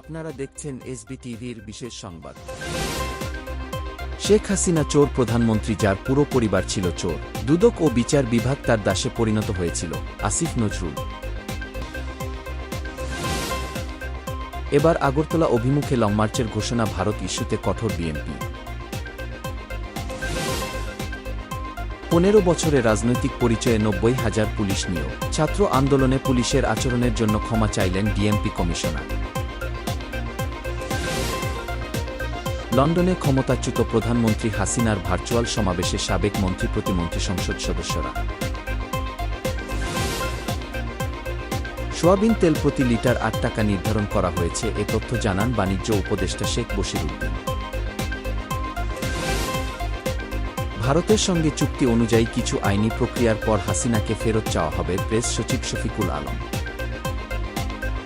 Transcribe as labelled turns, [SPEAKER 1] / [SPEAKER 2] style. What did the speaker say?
[SPEAKER 1] আপনারা দেখছেন এসবি টিভির বিশেষ সংবাদ। শেখ হাসিনা চোর, প্রধানমন্ত্রী যার পুরো পরিবার ছিল চোর, দুদক ও বিচার বিভাগ তার দাসে পরিণত হয়েছিল, আসিফ নজরুল। এবার আগরতলা অভিমুখে লংমার্চের ঘোষণা ভারত ইস্যুতে কঠোর বিএনপি। পনেরো বছরে রাজনৈতিক পরিচয়ে নব্বই হাজার পুলিশ নিয়োগ, ছাত্র আন্দোলনে পুলিশের আচরণের জন্য ক্ষমা চাইলেন ডিএমপি কমিশনার। লন্ডনে ক্ষমতাচ্যুত প্রধানমন্ত্রী হাসিনার ভার্চুয়াল সমাবেশে সাবেক মন্ত্রী প্রতিমন্ত্রী সংসদ সদস্যরা। সোয়াবিন তেল প্রতি লিটার আট টাকা নির্ধারণ করা হয়েছে, এ তথ্য জানান বাণিজ্য উপদেষ্টা শেখ বশির উদ্দিন ভারতের সঙ্গে চুক্তি অনুযায়ী কিছু আইনি প্রক্রিয়ার পর হাসিনাকে ফেরত চাওয়া হবে প্রেস সচিব শফিকুল আলম।